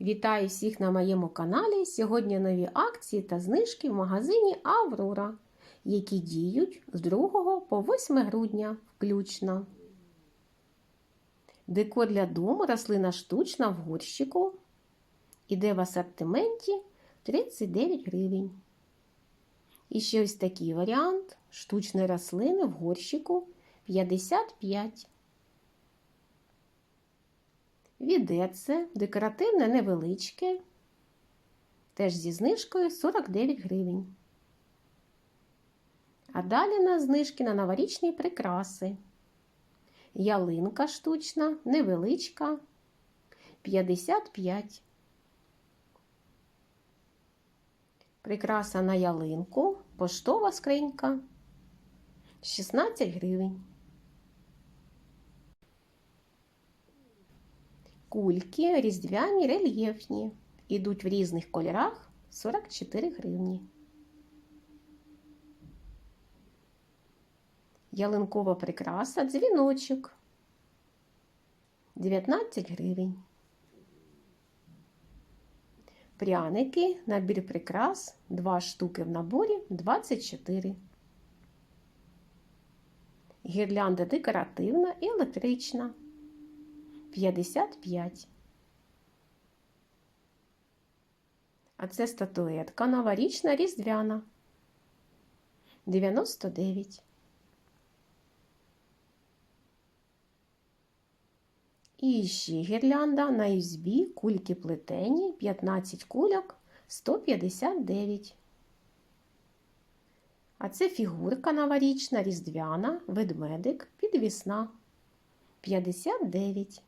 Вітаю всіх на моєму каналі. Сьогодні нові акції та знижки в магазині Аврора, які діють з 2 по 8 грудня включно. Декор для дому рослина штучна в горщику. Іде в асортименті 39 гривень. І ще ось такий варіант штучної рослини в горщику 55 Відеце декоративне невеличке, теж зі знижкою 49 гривень. А далі на знижки на новорічні прикраси. Ялинка штучна, невеличка 55. Прикраса на ялинку, поштова скринька 16 гривень. Кульки різдвяні рельєфні. Ідуть в різних кольорах 44 гривні. Ялинкова прикраса дзвіночок 19 гривень. Пряники, набір прикрас, 2 штуки в наборі 24. Гірлянда декоративна і електрична 55. А це статуетка новорічна різдвяна 99. І ще гірлянда на USB кульки плетені 15 кульок 159. А це фігурка новорічна різдвяна, ведмедик, підвісна 59.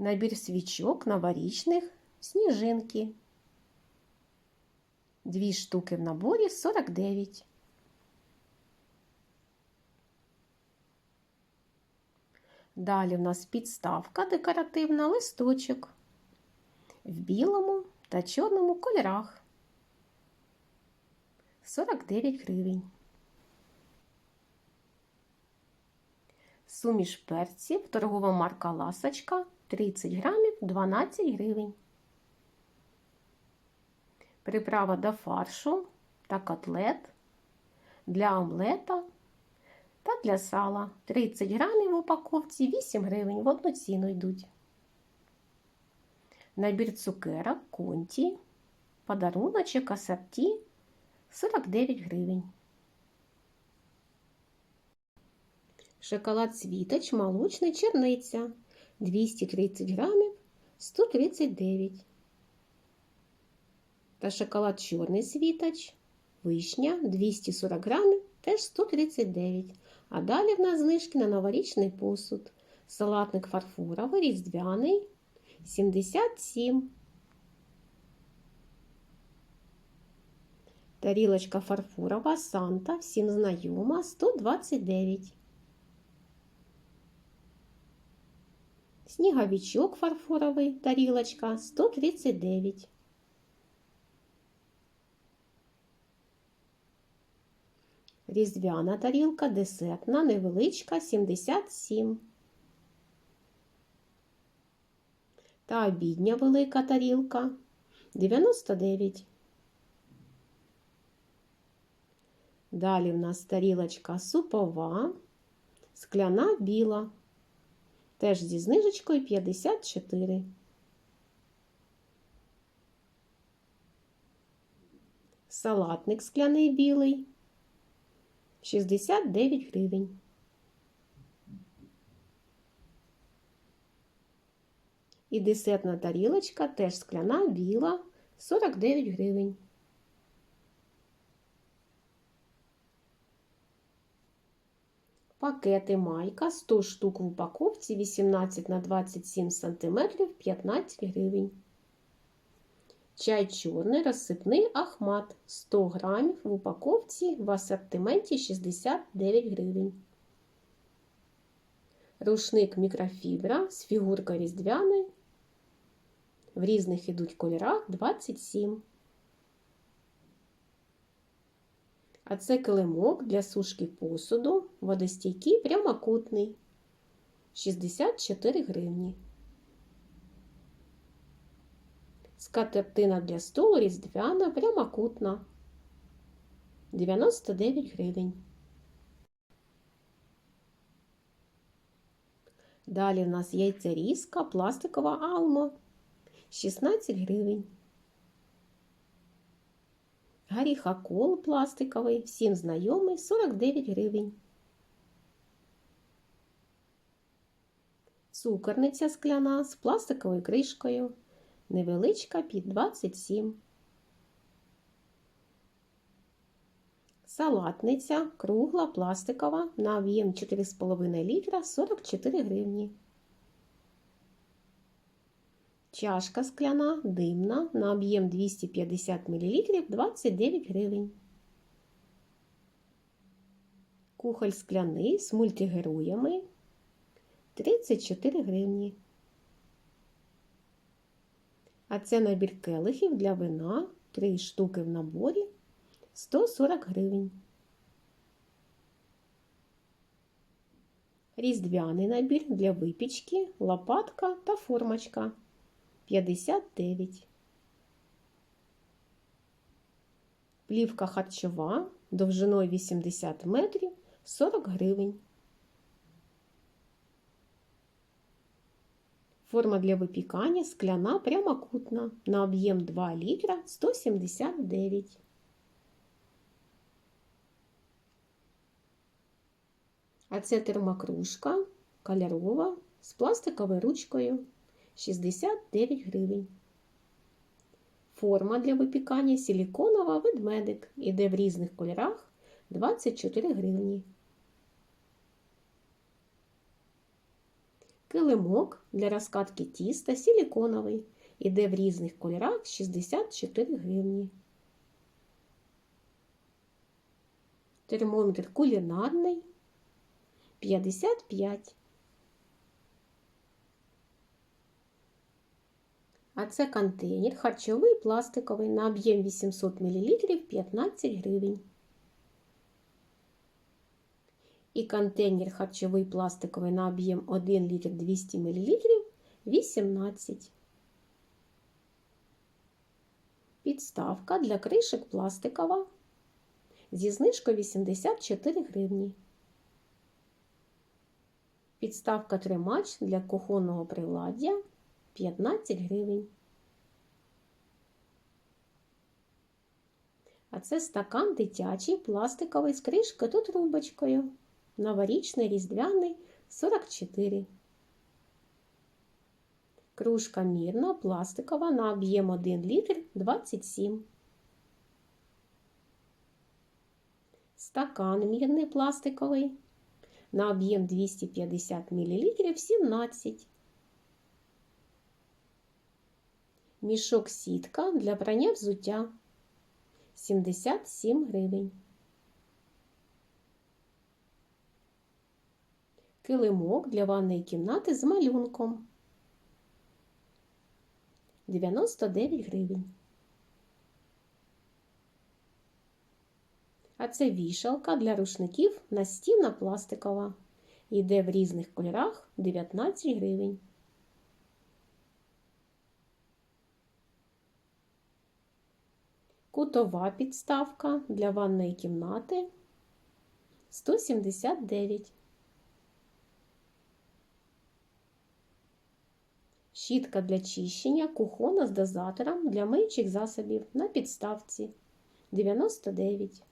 Набір свічок новорічних сніжинки. Дві штуки в наборі 49. Далі в нас підставка декоративна листочок в білому та чорному кольорах 49 гривень. Суміш перців, торгова марка Ласочка 30 грамів 12 гривень. Приправа до фаршу та котлет для омлета та для сала 30 грамів в упаковці 8 гривень в одну ціну йдуть. Набір цукерок конті, подаруночок асорті 49 гривень. Шоколад світоч молочний черниця 230 грамів 139. Та шоколад чорний світоч, вишня 240 грамів теж 139. А далі в нас знижки на новорічний посуд. Салатник фарфоровий, різдвяний 77. Тарілочка фарфорова Санта, всім знайома 129. Сніговичок фарфоровий, тарілочка 139. Різдвяна тарілка десертна, невеличка 77. Та обідня велика тарілка 99. Далі в нас тарілочка супова, скляна біла. Теж зі знижечкою 54. Салатник скляний білий 69 гривень. І десертна тарілочка теж скляна біла 49 гривень. Пакети майка 100 штук в упаковці 18 на 27 см 15 гривень. Чай чорний розсипний ахмат 100 грамів в упаковці в асортименті 69 гривень. Рушник мікрофібра з фігуркою різдвяної. В різних ідуть кольорах 27. А це килимок для сушки посуду, водостійкий прямокутний 64 гривні. Скатертина для столу різдвяна прямокутна. 99 гривень. Далі в нас яйцерізка, пластикова алма 16 гривень. Горіхокол пластиковий, всім знайомий 49 гривень. Цукорниця скляна з пластиковою кришкою. Невеличка під 27. Салатниця кругла пластикова на об'єм 4,5 літра 44 гривні. Чашка скляна димна на об'єм 250 мл 29 гривень. Кухоль скляний з мультигероями 34 гривні. А це набір келихів для вина 3 штуки в наборі 140 гривень. Різдвяний набір для випічки, лопатка та формочка 59. Плівка харчова довжиною 80 метрів 40 гривень. Форма для випікання скляна прямокутна на об'єм 2 літра 179. А це термокружка кольорова з пластиковою ручкою 69 гривень. Форма для випікання силіконова ведмедик іде в різних кольорах 24 гривні. Килимок для розкатки тіста силіконовий іде в різних кольорах 64 гривні. Термометр кулінарний 55. А це контейнер харчовий пластиковий на об'єм 800 мл 15 гривень. І контейнер харчовий пластиковий на об'єм 1 літр 200 мл 18. Підставка для кришек пластикова зі знижкою 84 гривні. Підставка тримач для кухонного приладдя 15 гривень. А це стакан дитячий пластиковий з кришкою та трубочкою. Новорічний різдвяний 44. Кружка мірна пластикова на об'єм 1 літр 27. Стакан мірний пластиковий на об'єм 250 мл 17. Мішок сітка для прання взуття 77 гривень. Килимок для ванної кімнати з малюнком 99 гривень. А це вішалка для рушників настінна пластикова. Йде в різних кольорах 19 гривень. Кутова підставка для ванної кімнати 179. Щітка для чищення кухона з дозатором для миючих засобів на підставці 99.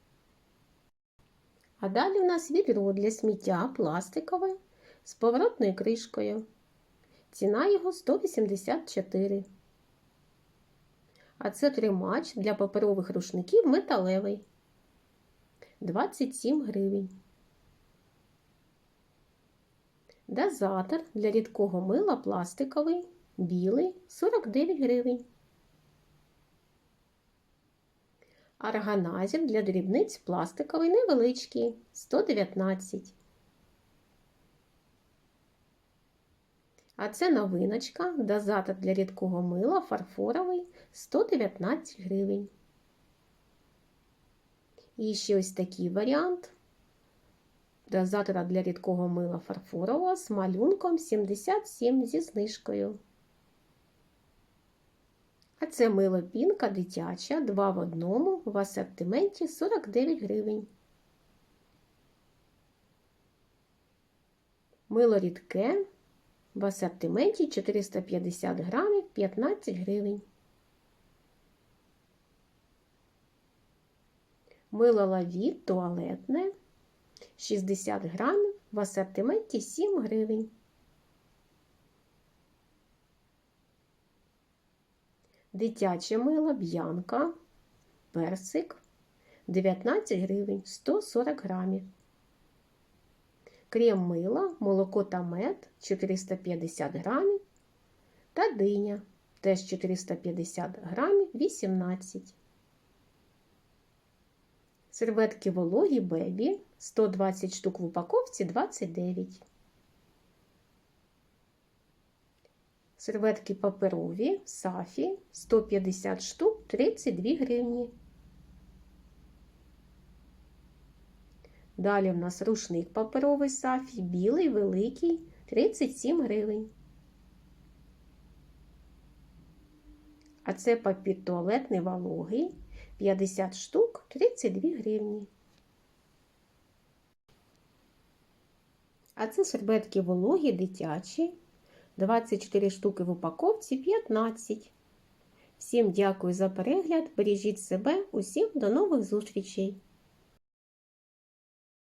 А далі у нас відро для сміття пластикове з поворотною кришкою. Ціна його 184. А це тримач для паперових рушників металевий 27 гривень. Дозатор для рідкого мила пластиковий, білий 49 гривень. Органайзер для дрібниць пластиковий невеличкий 119. А це новиночка, дозатор для рідкого мила фарфоровий 119 гривень. І ще ось такий варіант дозатора для рідкого мила фарфорового з малюнком 77 зі знижкою. А це мило пінка дитяча, 2 в одному, в асортименті 49 гривень. Мило рідке в асортименті 450 грамів 15 гривень. Мило лавіт туалетне 60 грамів в асортименті 7 гривень. Дитяче мило б'янка, персик 19 гривень 140 грамів. Крем мила, молоко та мед 450 грамів та диня теж 450 грамів 18. Серветки вологі бебі 120 штук в упаковці 29. Серветки паперові сафі 150 штук 32 гривні. Далі в нас рушник паперовий сафі, білий, великий 37 гривень. А це папір туалетний вологий 50 штук 32 гривні. А це серветки вологі дитячі 24 штуки в упаковці 15. Всім дякую за перегляд. Бережіть себе, усім до нових зустрічей!